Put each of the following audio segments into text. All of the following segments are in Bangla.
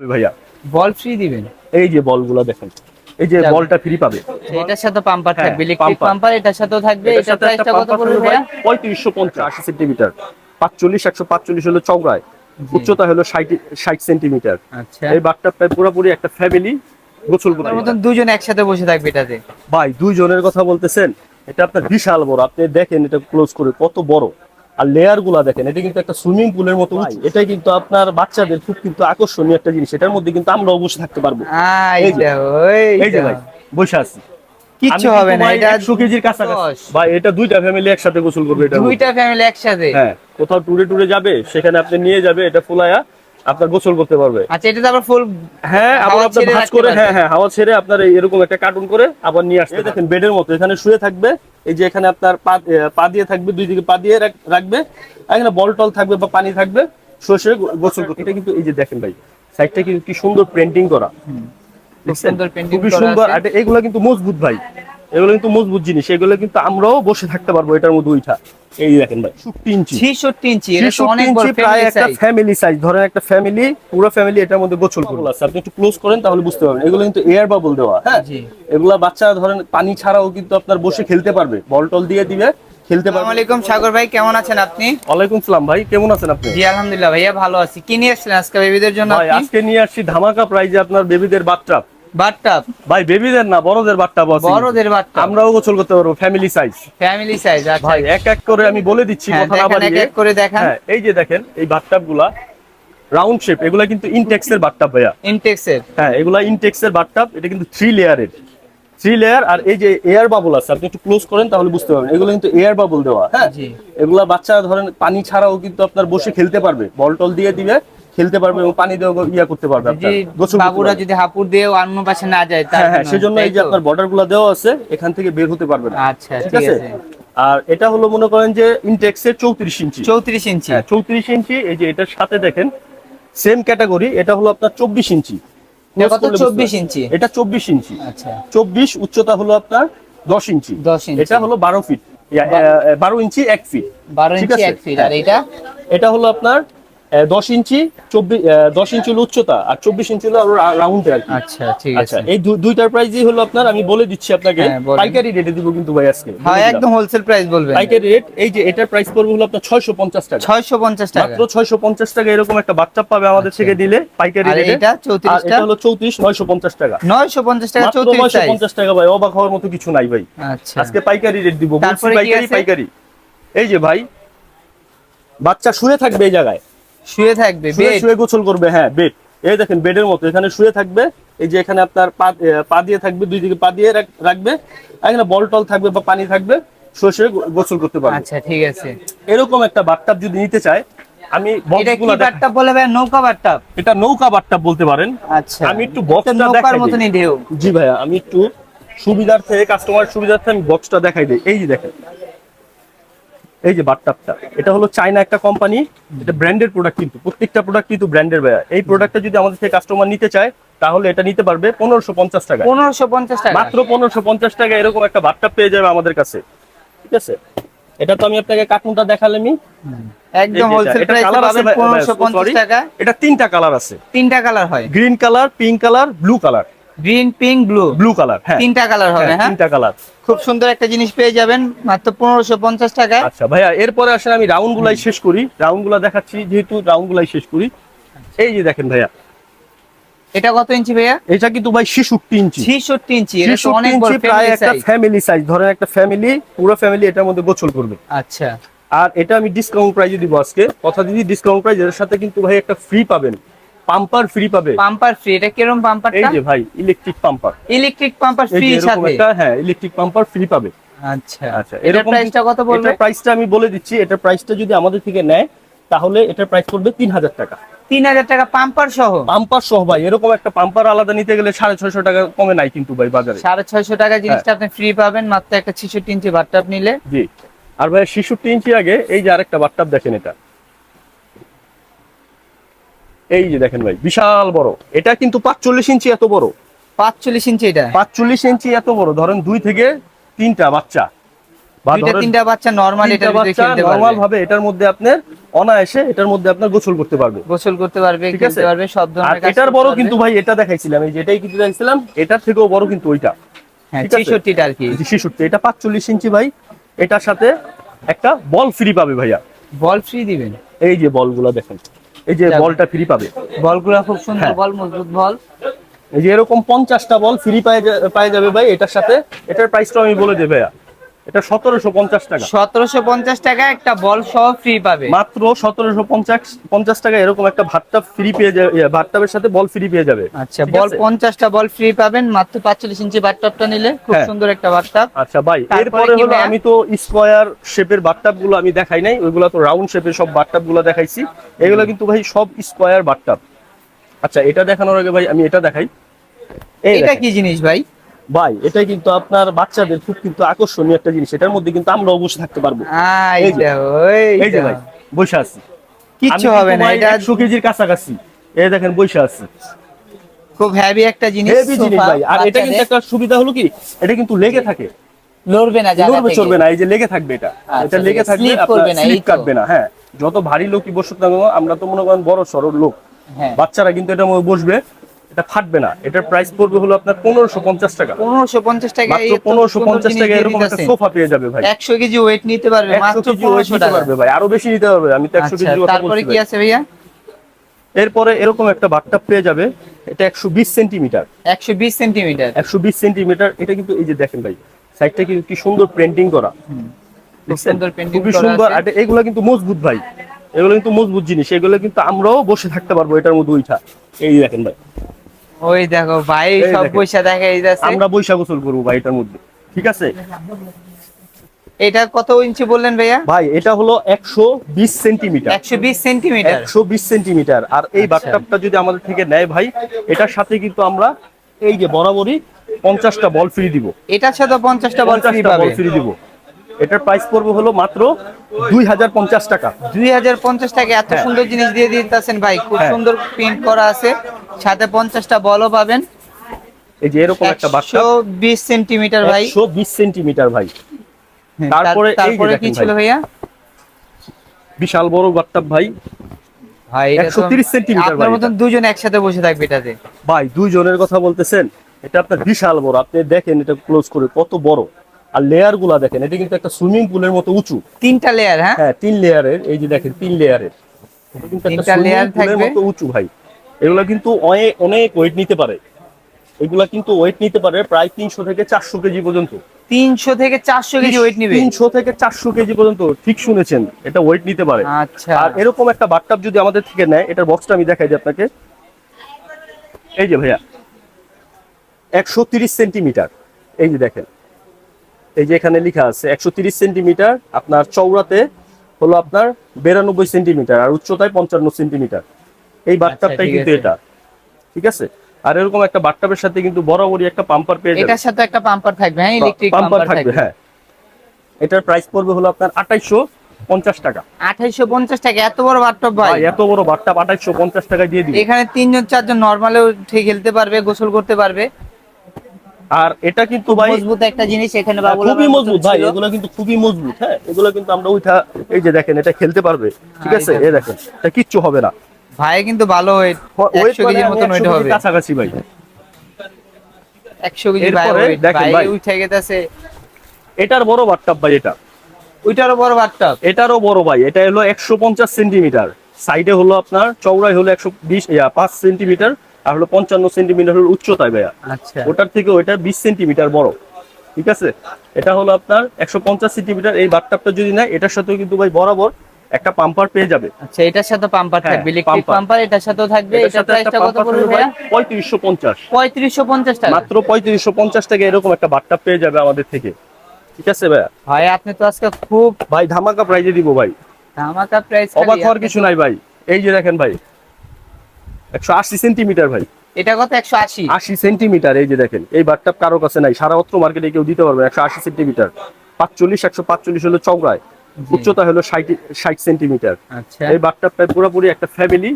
ভাইয়া। বল ফ্রি দিবেন। এই যে বলগুলো দেখেন এই যে। বলটা ফ্রি পাবে। এটার সাথে পাম্পার হ্যাঁ, থাকবে ইলেকট্রিক পাম্পার এটার সাথেও থাকবে এটা প্রাইসটা কত পড়বে ভাইয়া? পঁয়ত্রিশশো পঞ্চাশ আশি সেন্টিমিটার। পাঁচচল্লিশ একশো পাঁচচল্লিশ হলো চৌড়ায় উচ্চতা হলো ষাট ষাট সেন্টিমিটার। আচ্ছা। এই বাঘটা প্রায় পুরোপুরি একটা ফ্যামিলি গোসল করে আপনার মতন দুজন একসাথে বসে থাকবে এটাতে? ভাই দুইজনের কথা বলতেছেন এটা আপনার বিশাল বড়। আপনি দেখেন এটা ক্লোজ করে কত বড়। আর লেয়ারগুলা দেখেন এটা কিন্তু একটা সুইমিং পুলের মতো। এটাই কিন্তু আপনার বাচ্চাদের খুব কিন্তু আকর্ষণীয় একটা জিনিস। এটার মধ্যে কিন্তু আমরা বসে থাকতে পারব। এই যে, ভাই বসে আছি। কিচ্ছু হবে না এটা 100 কেজির কাছাকাছি। ভাই এটা দুইটা ফ্যামিলি একসাথে গোসল করবে এটা দুইটা ফ্যামিলি একসাথে। হ্যাঁ কোথাও টুরে টুরে যাবে সেখানে আপনি নিয়ে যাবে এটা ফুলায়া। আপনার গোসল করতে পারবে। আচ্ছা এটা তো আবার ফুল হ্যাঁ আবার ছেড়ে ভাঁজ করে হ্যাঁ হ্যাঁ হাওয়া ছেড়ে আপনার এই এরকম একটা কার্টুন করে আবার নিয়ে আসতে দেখেন বেডের মতো এখানে শুয়ে থাকবে এই যে এখানে আপনার পা পা দিয়ে থাকবে দুই দিকে পা দিয়ে রাখবে এখানে বল টল থাকবে বা পানি থাকবে শুয়ে শুয়ে গোসল করতে এটা কিন্তু এই যে দেখেন ভাই সাইডটা কিন্তু কি সুন্দর পেন্টিং করা। খুব সুন্দর পেন্টিং খুবই করা সুন্দর। আর এগুলো কিন্তু মজবুত ভাই। এগুলো কিন্তু মজবুত জিনিস এগুলো কিন্তু আমরাও বসে থাকতে পারব এটার মধ্যে উঠা এই দেখেন ভাই 66 ইঞ্চি। 66 ইঞ্চি এটা তো 66 অনেক বড় ইঞ্চি প্রায় ফ্যামিলি একটা সাইজ ফ্যামিলি সাইজ ধরেন একটা ফ্যামিলি পুরো ফ্যামিলি এটার মধ্যে গোসল করবে। আপনি একটু ক্লোজ করেন তাহলে বুঝতে পারবেন। এগুলো কিন্তু এয়ার বাবল দেওয়া হ্যাঁ? এগুলা বাচ্চা ধরেন পানি ছাড়াও কিন্তু আপনার বসে খেলতে পারবে। বল টল দিয়ে দিবে খেলতে আসসালামু পারবে। আলাইকুম সাগর ভাই কেমন আছেন আপনি? ওয়ালাইকুম সালাম ভাই কেমন আছেন আপনি? জি আলহামদুলিল্লাহ ভাইয়া ভালো আছি। কি নিয়ে এসেছেন আজকে বেবিদের জন্য আজকে নিয়ে আসছি ধামাকা প্রাইজে আপনার বেবিদের বাথটাব বাথটাব ভাই বেবিদের না বড়দের বাথটাব আছে বড়দের বাথটাব আমরাও গোসল করতে পারব ফ্যামিলি সাইজ ফ্যামিলি সাইজ আচ্ছা। ভাই এক এক করে আমি বলে দিচ্ছি হ্যাঁ কথা না দেখেন এক এক করে দেখান। হ্যাঁ এই যে দেখেন এই বাথটাব রাউন্ড শেপ এগুলা কিন্তু ইনটেক্স এর বাথটাব ভাইয়া। ইনটেক্সের হ্যাঁ এগুলা ইনটেক্স এর বাথটাব এটা কিন্তু থ্রি লেয়ারের থ্রি লেয়ার আর এই যে এয়ার বাবল আছে আপনি একটু ক্লোজ করেন তাহলে বুঝতে পারবেন। এগুলো কিন্তু এয়ার বাবল দেওয়া। হ্যাঁ জি। এগুলা বাচ্চা ধরেন পানি ছাড়াও কিন্তু আপনার বসে খেলতে পারবে। বল টল দিয়ে দিবে খেলতে পারবে এবং পানি দিয়ে ইয়া করতে পারবে বাবুরা যদি হাপুর দিয়ে অন্য পাশে না যায় তার হ্যাঁ হ্যাঁ সেজন্য এই যে আপনার বর্ডারগুলা দেওয়া আছে এখান থেকে বের হতে পারবে না। আচ্ছা ঠিক আছে? আর এটা হলো মনে করেন যে ইনটেক্স এর চৌত্রিশ ইঞ্চি। চৌত্রিশ ইঞ্চি। হ্যাঁ চৌত্রিশ ইঞ্চি এই যে এটার সাথে দেখেন সেম ক্যাটাগরি এটা হলো আপনার চব্বিশ ইঞ্চি। এটা কত? Close করলে বুঝতে 24 পারবেন। ইঞ্চি? এটা চব্বিশ ইঞ্চি। আচ্ছা। চব্বিশ উচ্চতা হলো আপনার দশ ইঞ্চি। 10 ইঞ্চি। এটা হলো বারো ফিট বারো। ইঞ্চি এক ফিট বারো ইঞ্চি এক ফিট আর হ্যাঁ। এটা? এটা হলো আপনার দশ ইঞ্চি চব্বিশ দশ ইঞ্চি হলো উচ্চতা আর চব্বিশ ইঞ্চি হলো রাউন্ড আর কি। আচ্ছা ঠিক আচ্ছা আছে এই দু- দুইটার প্রাইসই হলো আপনার আমি বলে দিচ্ছি আপনাকে হ্যাঁ, পাইকারি রেটে দিব কিন্তু ভাই আজকে। হ্যাঁ একদম হোলসেল প্রাইস বলবেন। পাইকারি রেট এই যে এটার প্রাইস পড়বে হলো আপনার ছয়শো পঞ্চাশ টাকা। ছয়শো পঞ্চাশ টাকা। মাত্র ছয়শো পঞ্চাশ টাকা এরকম একটা বাচ্চা পাবে আমাদের আচ্ছা। থেকে দিলে পাইকারি রেটে এটা আর 34 টা এটা হলো চৌত্রিশ নয়শো পঞ্চাশ টাকা। নয়শো পঞ্চাশ টাকা মাত্র চৌত্রিশ নয়শো সাইজ পঞ্চাশ টাকা ভাই অবাক হওয়ার মতো কিছু নাই ভাই। আচ্ছা। আজকে পাইকারি রেট দিব। পাইকারি পাইকারি। এই যে ভাই বাচ্চা শুয়ে থাকবে এই জায়গায়। শুয়ে থাকবে শুয়ে বেড শুয়ে গোসল করবে হ্যাঁ বেড এই দেখেন বেডের মতো। এখানে শুয়ে থাকবে এই যে এখানে আপনার পা দিয়ে থাকবে দুই দিকে পা দিয়ে রাখ- রাখবে। এখানে বল টল থাকবে বা পানি থাকবে শুয়ে শুয়ে গোসল করতে পারবে। আচ্ছা ঠিক আছে। এরকম একটা বাথটাব যদি নিতে চায় আমি নৌকা বাট্টাপ এটা নৌকা বাথটাব বলতে পারেন। আচ্ছা। আমি একটু নৌকার। মতনই ঢেউ। জি ভাইয়া আমি একটু সুবিধার্থে কাস্টমার সুবিধার্থে আমি বক্সটা দেখাই দিই। এই যে দেখেন এই যে বাথটাবটা এটা হলো চায়না একটা কোম্পানি এটা ব্র্যান্ডের প্রোডাক্ট কিন্তু প্রত্যেকটা প্রোডাক্ট কিন্তু ব্র্যান্ডের ভাইয়া। এই প্রোডাক্টটা যদি আমাদের থেকে কাস্টমার নিতে চায় তাহলে এটা নিতে পারবে পনেরোশো পঞ্চাশ টাকা পনেরোশো পঞ্চাশ টাকা। মাত্র পনেরোশো পঞ্চাশ টাকা এরকম একটা বাথটাব পেয়ে যাবে আমাদের কাছে। ঠিক আছে? এটা তো আমি আপনাকে কার্টুনটা দেখালামই। একদম হোলসেল প্রাইস পাবেন ভাই- পনেরোশো ভাই, পঞ্চাশ sorry। টাকা। এটা তিনটা কালার আছে। তিনটা কালার হয়। Green colour pink colour blue colour green pink blue blue colour হ্যাঁ। তিনটা কালার হবে হ্যাঁ, হ্যাঁ? তিনটা কালার খুব সুন্দর একটা জিনিস পেয়ে যাবেন মাত্র পনেরোশো পঞ্চাশ টাকায়। আচ্ছা ভাইয়া এরপরে আসেন আমি রাউন্ড গুলাই শেষ করি। রাউন্ডগুলা দেখাচ্ছি যেহেতু রাউন্ড গুলাই শেষ করি। এই যে দেখেন ভাইয়া। এটা কত ইঞ্চি ভাইয়া? এটা কিন্তু ভাই ছেষট্টি ইঞ্চি। ছিষট্টি ইঞ্চি এটা অনেক বড় প্রায় একটা ফ্যামিলি সাইজ ধরেন একটা ফ্যামিলি পুরো ফ্যামিলি এটার মধ্যে গোসল করবে। আচ্ছা। আর এটা আমি ডিসকাউন্ট প্রাইজে দিব আজকে। কথা দিদি ডিসকাউন্ট প্রাইজ এর সাথে কিন্তু ভাই একটা ফ্রি পাবেন। পাম্পার ফ্রি পাবে? পাম্পার ফ্রি এটা কীরকম এই যে ভাই ইলেকট্রিক পাম্পার ইলেকট্রিক পাম্পার ফ্রি সাথে? হ্যাঁ ইলেকট্রিক পাম্পার ফ্রি পাবে। আচ্ছা। আচ্ছা এরকম প্রাইসটা কত পড়বে? এটার প্রাইসটা আমি বলে দিচ্ছি এটার প্রাইসটা যদি আমাদের থেকে নেয় তাহলে এটার প্রাইস পড়বে তিন হাজার টাকা। তিন হাজার টাকা পাম্পার সহ? পাম্পার সহ ভাই এরকম একটা পাম্পার আলাদা নিতে গেলে সাড়ে ছয়শো টাকা কমে নাই কিন্তু ভাই বাজারে। সাড়ে ছয়শো টাকা জিনিসটা আপনি ফ্রি পাবেন মাত্র একটা ছিষট্টি ইঞ্চি বাট্টাপ নিলে। জি। আর ভাই ছেষট্টি ইঞ্চি আগে এই যে আরেকটা বাট্টাপ দেখেন এটা। এই যে দেখেন ভাই বিশাল বড়। এটা কিন্তু পাঁচচল্লিশ ইঞ্চি এত বড়। পাঁচচল্লিশ ইঞ্চি এটা। পাঁচচল্লিশ ইঞ্চি এত বড়। ধরেন দুই থেকে তিনটা বাচ্চা। তিনটা বাচ্চা নরমাল এটার বাচ্চা নরমাল ভাবে এটার মধ্যে আপনার অনায়াসে এটার মধ্যে আপনার গোসল করতে পারবে। গোসল করতে পারবে খেলতে পারবে সব ধরনের কাজ এটার বড় কিন্তু ভাই এটা দেখাইছিলাম। এই যেটাই কিন্তু দেখাইছিলাম এটার থেকেও বড় কিন্তু ওইটা। হ্যাঁ? 66 আর কি। শিশুরতে এটা পাঁচচল্লিশ ইঞ্চি ভাই এটার সাথে একটা বল ফ্রি পাবে ভাইয়া। বল ফ্রি দিবেন। এই যে বলগুলো দেখেন। এই যে বলটা ফ্রি পাবে। বলগুলো খুব সুন্দর হ্যাঁ। বল মজবুত বল। এই যে এরকম পঞ্চাশটা বল ফ্রি পায়ে পায়ে যাবে ভাই এটার সাথে। এটার প্রাইসটা আমি বলে দেবে ভাইয়া। এটা সতেরোশো পঞ্চাশ টাকা। সতেরোশো পঞ্চাশ টাকা একটা বল সহ ফ্রি পাবে। মাত্র সতেরোশো পঞ্চাশ পঞ্চাশ টাকা এরকম একটা ভাতটা ফ্রি পেয়ে যাবে ইয়ে, ভাতটাবের সাথে বল ফ্রি পেয়ে যাবে। আচ্ছা বল আছে? পঞ্চাশটা বল ফ্রি পাবেন মাত্র পাঁচচল্লিশ ইঞ্চি বাথটাবটা নিলে খুব হ্যাঁ। সুন্দর একটা বাথটাব আচ্ছা ভাই এরপরে হলো আমি তো স্কোয়ার শেপের বাথটাবগুলো আমি দেখাই নাই ওইগুলো তো রাউন্ড শেপের সব বাথটাবগুলো দেখাইছি। এগুলো কিন্তু ভাই সব স্কোয়ার বাথটাব আচ্ছা এটা দেখানোর আগে ভাই আমি এটা দেখাই। এটা কি জিনিস ভাই? ভাই এটা কিন্তু আপনার বাচ্চাদের খুব কিন্তু আকর্ষণীয় একটা জিনিস। এটার মধ্যে কিন্তু আমরাও বসে থাকতে পারব। এই যে। ভাই বসে আছি। কিচ্ছু হবে না এটা একশো কেজির কাছাকাছি। এই দেখেন বসে আছি। খুব হেভি একটা জিনিস হেভি জিনিস ভাই। আর এটা কিন্তু একটা সুবিধা হলো কি এটা কিন্তু লেগে থাকে। লড়বে না জায়গা থেকে। না এই যে লেগে থাকবে এটা। আচ্ছা, এটা লেগে থাকবে করবে না, স্লিপ কাটবে না হ্যাঁ। যত ভারী লোকই বসুক না আমরা তো মনে করেন বড় সরল লোক। হ্যাঁ। বাচ্চারা কিন্তু এটা বসবে। এটা ফাটবে না। এটার প্রাইস পড়বে হলো আপনার পনেরোশো পঞ্চাশ টাকা। পনেরোশো পঞ্চাশ টাকা পনেরোশো পঞ্চাশ টাকা এরকম একটা সোফা পেয়ে যাবে ভাই। একশো কেজি ওয়েট নিতে পারবে একশো কেজি ওয়েট নিতে পারবে ভাই আরও বেশি নিতে হবে। আমি তো একশো আচ্ছা কেজি তারপরে কি আছে ভাইয়া? এরপরে এরকম একটা বাট্টাপ পেয়ে যাবে এটা একশো বিশ সেন্টিমিটার। একশো বিশ সেন্টিমিটার। একশো বিশ সেন্টিমিটার এটা কিন্তু এই যে দেখেন ভাই সাইডটা কিন্তু কি সুন্দর প্রিন্টিং করা। পেন্টিং খুবই সুন্দর। আর এগুলো কিন্তু মজবুত ভাই। এগুলো কিন্তু মজবুত জিনিস। এগুলো কিন্তু আমরাও বসে থাকতে পারব এটার মধ্যে ওইটা। এই দেখেন ভাই। ওই দেখো ভাই সব পয়সা দেখা যাচ্ছে। আমরা বৈশাখ গোসল করব ভাই এটার মধ্যে ঠিক আছে? এটা কত ইঞ্চি বললেন ভাইয়া? ভাই এটা হলো একশো বিশ সেন্টিমিটার। একশো বিশ সেন্টিমিটার। একশো বিশ সেন্টিমিটার। আর এই আচ্ছা। বাথটাবটা যদি আমাদের থেকে নেয় ভাই এটার সাথে কিন্তু আমরা এই যে বরাবরই পঞ্চাশটা বল ফ্রি দিব। এটার সাথে পঞ্চাশটা বল ফ্রি পাবে বল ফ্রি দিব। এটার প্রাইস পড়বে হলো মাত্র দুই হাজার পঞ্চাশ টাকা। দুই হাজার পঞ্চাশ টাকা। এত হ্যাঁ। সুন্দর জিনিস দিয়ে দিতেছেন ভাই। খুব হ্যাঁ। সুন্দর প্রিন্ট করা আছে। সাথে পঞ্চাশটা বলও পাবেন। এই যে এরকম একটা বাথটাব বিশ সেন্টিমিটার ভাই। একশো বিশ সেন্টিমিটার ভাই। হ্যাঁ, তারপরে তারপরে কি ছিল ভাইয়া? বিশাল বড় বাথটাব ভাই। ভাই এটা তো- 130 সেন্টিমিটার আপনার ভাই মতন দুজন একসাথে বসে থাকবে এটাতে। ভাই দুইজনের কথা বলতেছেন এটা আপনার বিশাল বড়। আপনি দেখেন এটা ক্লোজ করে কত বড়। আর লেয়ারগুলা দেখেন এটা কিন্তু একটা সুইমিং পুলের মতো উঁচু। তিনটা লেয়ার হ্যাঁ? হ্যাঁ তিন লেয়ারের এই যে দেখেন তিন লেয়ারের এটা কিন্তু একটা সুইমিং পুলের মতো উঁচু ভাই। এগুলা কিন্তু অনেক অনেক ওয়েট নিতে পারে। এগুলা কিন্তু ওয়েট নিতে পারে প্রায় তিনশো থেকে চারশো কেজি পর্যন্ত। তিনশো থেকে চারশো কেজি ওয়েট নিবে? তিনশো থেকে চারশো কেজি পর্যন্ত ঠিক শুনেছেন এটা ওয়েট নিতে পারে। আচ্ছা। আর এরকম একটা বাথটাব যদি আমাদের থেকে নেয় এটার বক্সটা আমি দেখাই দিই আপনাকে। এই যে ভাইয়া একশো তিরিশ সেন্টিমিটার। এই যে দেখেন এই যে এখানে লেখা আছে একশো তিরিশ সেন্টিমিটার আপনার চৌড়াতে হলো আপনার বিরানব্বই সেন্টিমিটার আর উচ্চতায় পঞ্চান্ন সেন্টিমিটার। এই বাথটাবটাই কিন্তু এটা ঠিক আছে? আর এরকম একটা বাথটাবের সাথে কিন্তু বরাবরই একটা পাম্পার পেয়ে এটার সাথে একটা পাম্পার থাকবে হ্যাঁ ইলেকট্রিক পাম্পার থাকবে হ্যাঁ। এটার প্রাইস পড়বে হলো আপনার আঠাইশো পঞ্চাশ টাকা। আঠাইশো পঞ্চাশ টাকা এত বড় বাথটব ভাই। এত বড় বাথটাব আঠাইশো পঞ্চাশ টাকায় দিয়ে দিবে এখানে তিনজন চারজন নর্মালেও ঠিক খেলতে পারবে গোসল করতে পারবে। আর এটা কিন্তু ভাই মজবুত একটা জিনিস এখানে হ্যাঁ, খুবই মজবুত ভাই এগুলো কিন্তু খুবই মজবুত হ্যাঁ। এগুলো কিন্তু আমরা উঠা এই যে দেখেন এটা খেলতে পারবে ঠিক হ্যাঁ, আছে? এই দেখেন এটা কিচ্ছু হবে না। ভাই কিন্তু ভালো ওয়েট মানে কেজির আমি মতন 100 ওয়েট হবে। কাছাকাছি ভাই। একশো কেজি ভাই দেখেন ভাই। উঠে গেছে এটার বড় বাথটাব ভাই এটা। ওইটারও বড় বাথটব এটারও বড় ভাই এটা হলো একশো পঞ্চাশ সেন্টিমিটার। সাইডে হলো আপনার চৌড়াই হলো একশো বিশ পাঁচ সেন্টিমিটার আর হলো পঞ্চান্ন সেন্টিমিটার হলো উচ্চতায় ভাইয়া। আচ্ছা। ওটার থেকে ওইটা বিশ সেন্টিমিটার বড় ঠিক আছে? এটা হলো আপনার একশো পঞ্চাশ সেন্টিমিটার এই বাথটাবটা যদি নেয় এটার সাথেও কিন্তু ভাই বরাবর একটা পাম্পার পেয়ে যাবে। আচ্ছা এটার সাথে পাম্পার হ্যাঁ, থাকবে ইলেকট্রিক পাম্পার এটার সাথেও থাকবে সাথে প্রাইসটা কত পড়বে ভাইয়া? পঁয়ত্রিশশো পঞ্চাশ। পঁয়ত্রিশশো পঞ্চাশ টাকা। মাত্র পঁয়ত্রিশশো পঞ্চাশ টাকা এরকম একটা বাটটা পেয়ে যাবে আমাদের থেকে। ঠিক আছে ভাইয়া? ভাই আপনি তো আজকে খুব ভাই ধামাকা প্রাইজে দিব ভাই। ধামাকা প্রাইস অবাক হওয়ার কিছু নাই ভাই। এই যে দেখেন ভাই একশো আশি সেন্টিমিটার ভাই। এটা কত? একশো আশি। আশি সেন্টিমিটার এই যে দেখেন। এই বাটটা কারও কাছে নাই। সারা অত্র মার্কেটে কেউ দিতে পারবে একশো আশি সেন্টিমিটার। পাঁচচল্লিশ একশো পাঁচচল্লিশ হলো চৌড়ায় উচ্চতা হলো ষাট সেন্টিমিটার। আচ্ছা। এই বাট্টাপটায় পুরোপুরি একটা ফ্যামিলি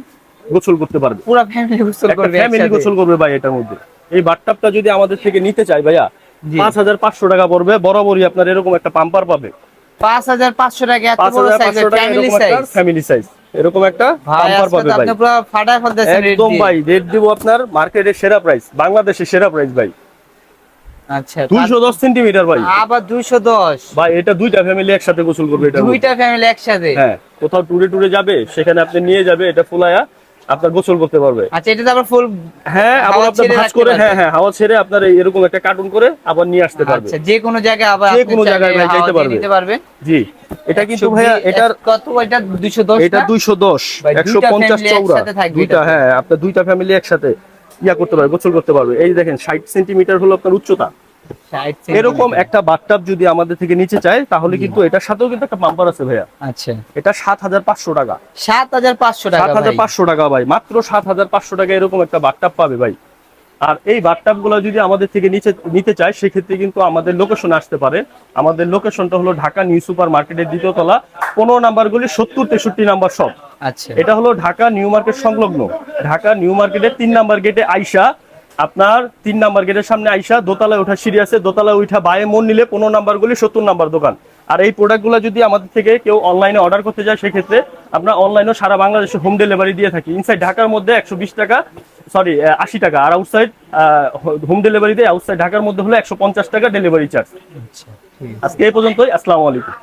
গোসল করতে পারবে। পুরো ফ্যামিলি গোসল করবে ফ্যামিলি গোসল করবে ভাই এটার মধ্যে। এই বাট্টাপটা যদি আমাদের থেকে নিতে চাই ভাইয়া পাঁচ হাজার পাঁচশো টাকা পড়বে বরাবরই আপনার এরকম একটা পাম্পার পাবে। পাঁচ হাজার পাঁচশো টাকা পাঁচ হাজার পাঁচশো টাকা ফ্যামিলি সাইজ এরকম একটা পাম্পার পাবে ভাই। আপনি পুরো ফাটায় ফেলতেছেন রেট একদম ভাই রেট দিব আপনার মার্কেটের সেরা প্রাইস বাংলাদেশের সেরা প্রাইস ভাই। আচ্ছা দুইশো দশ সেন্টিমিটার ভাই। আবার দুইশো দশ। ভাই এটা দুইটা ফ্যামিলি একসাথে গোসল করবে এটা দুইটা ফ্যামিলি একসাথে? হ্যাঁ কোথাও টুরে টুরে যাবে সেখানে আপনি নিয়ে যাবে এটা ফুলায়া আপনার গোসল করতে পারবে। আচ্ছা এটা আবার ফুল হ্যাঁ আবার ছেড়ে ভাঁজ করে হ্যাঁ হ্যাঁ হাওয়া ছেড়ে আপনার এরকম একটা কার্টুন করে আবার নিয়ে আসতে পারবে। আচ্ছা যে কোনো জায়গায় আবার যে কোনো জায়গায় ভাই যাইতে পারবে। দিতে পারবেন। জি এটা কিন্তু 120 ভাইয়া এটার কত এটা দুইশো দশ এটা দুইশো দশ ভাই, একশো দুইটা পঞ্চাশ family চৌড়া দুইটা হ্যাঁ আপনার দুইটা ফ্যামিলি একসাথে। ইয়া করতে পারবে গোসল করতে পারবে। এই দেখেন ষাট সেন্টিমিটার হলো আপনার উচ্চতা। এরকম একটা বাথটাব যদি আমাদের থেকে নিচে চায় তাহলে কিন্তু এটার সাথেও কিন্তু একটা পাম্পার আছে ভাইয়া। আচ্ছা। এটা সাত হাজার পাঁচশো টাকা। সাত হাজার পাঁচশো টাকা সাত হাজার পাঁচশো ভাই। টাকা ভাই। মাত্র সাত হাজার পাঁচশো টাকা এরকম একটা বাথটাব পাবে ভাই। আর এই বাথটাবগুলো যদি আমাদের থেকে নিচে নিতে চায় সেক্ষেত্রে কিন্তু আমাদের লোকেশন আসতে পারে। আমাদের লোকেশনটা হলো ঢাকা নিউ সুপার মার্কেটের দ্বিতীয় তলা। পনেরো নাম্বার গুলি সত্তর তেষট্টি নাম্বার সব আচ্ছা। এটা হলো ঢাকা নিউ মার্কেট সংলগ্ন। ঢাকা নিউ মার্কেটের তিন নাম্বার গেটে আইসা আপনার তিন নাম্বার গেটের সামনে আইসা দোতলায় ওঠা সিঁড়ি আছে দোতলায় উঠা বায়ে মন নিলে পনেরো নাম্বার গুলি সত্তর নাম্বার দোকান। আর এই প্রোডাক্টগুলো যদি আমাদের থেকে কেউ অনলাইনে অর্ডার করতে যায় সেক্ষেত্রে আমরা অনলাইনেও সারা বাংলাদেশে হোম ডেলিভারি দিয়ে থাকি। ইনসাইড ঢাকার মধ্যে একশো বিশ টাকা সরি আশি টাকা। আর আউটসাইড হোম ডেলিভারি দিয়ে আউটসাইড ঢাকার মধ্যে হলো একশো পঞ্চাশ টাকা ডেলিভারি চার্জ আচ্ছা আছে। আজকে এই পর্যন্তই আসসালামু আলাইকুম।